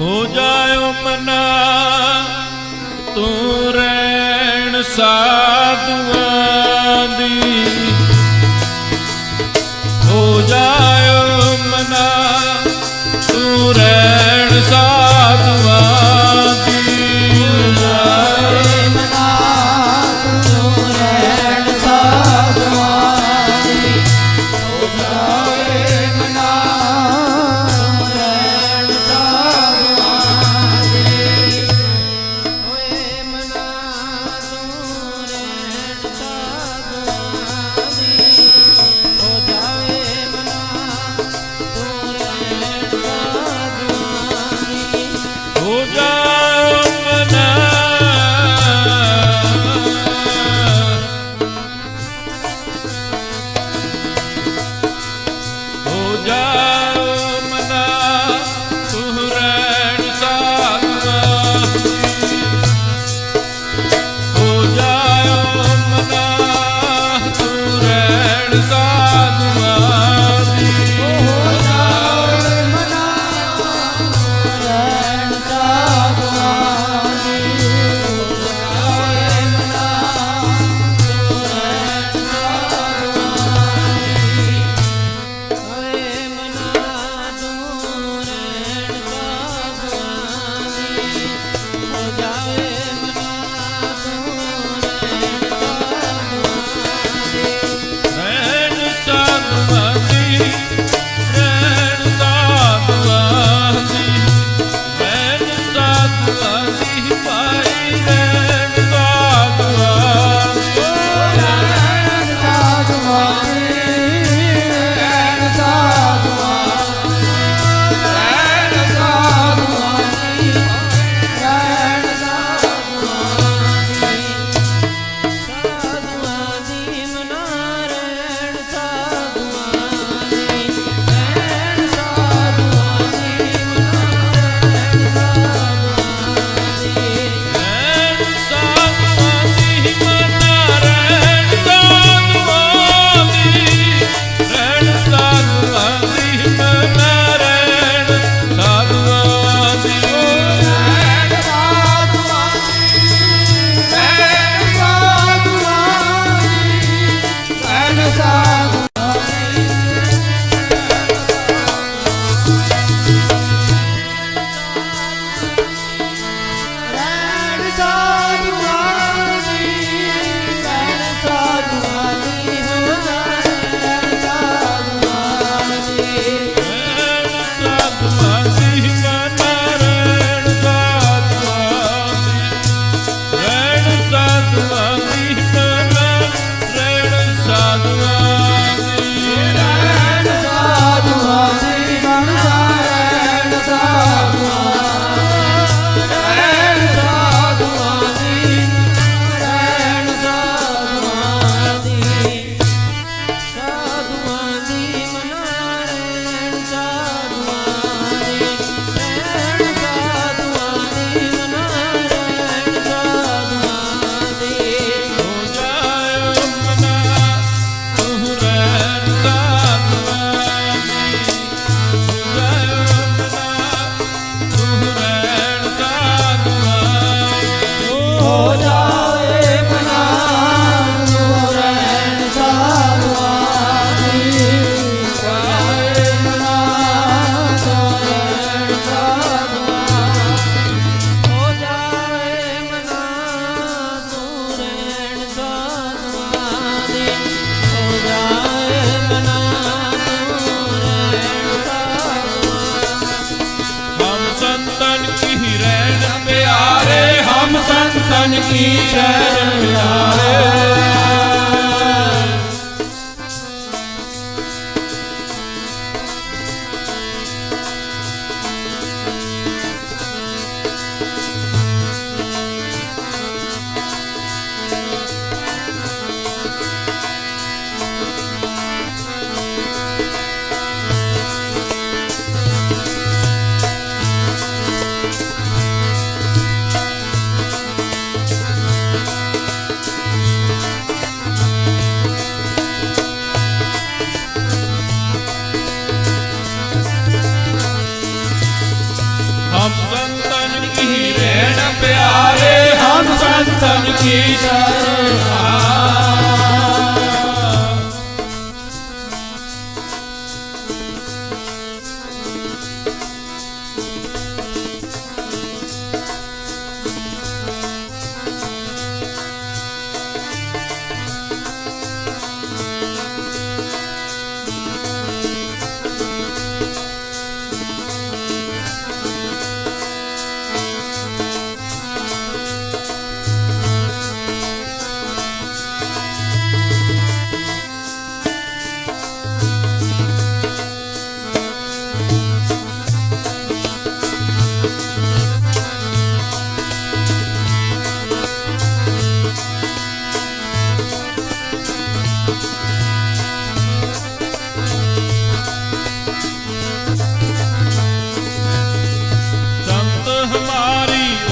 ਹੋ ਜਾਇਓ ਮਨਾ ਤੂੰ ਰਹਿਣ ਸਾਧੂਆਂ ਦੀ। ਹੋ ਜਾਇਓ ਮਨਾ ਤੂੰ ਰਹਿਣ ਸਾ ਨਾਨਕੀ ਸ਼ਰਨ ਲਾਏ Jesus, I'll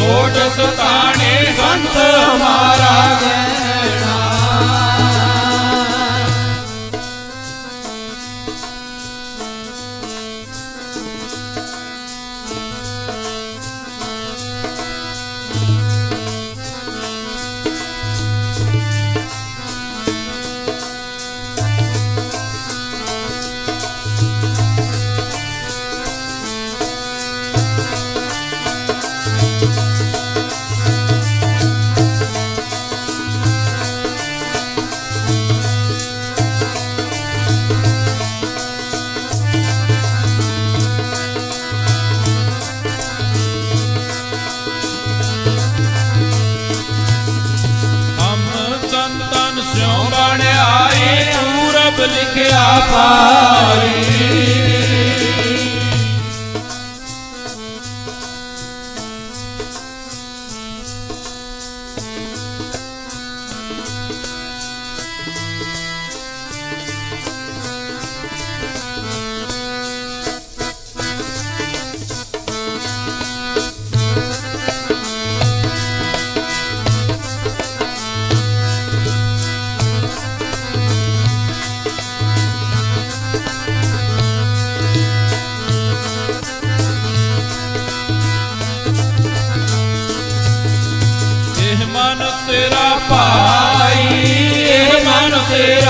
कोट सुताने संत हमारा। है ਲਿਖਿਆ ਪਾਈ pai, hermano será.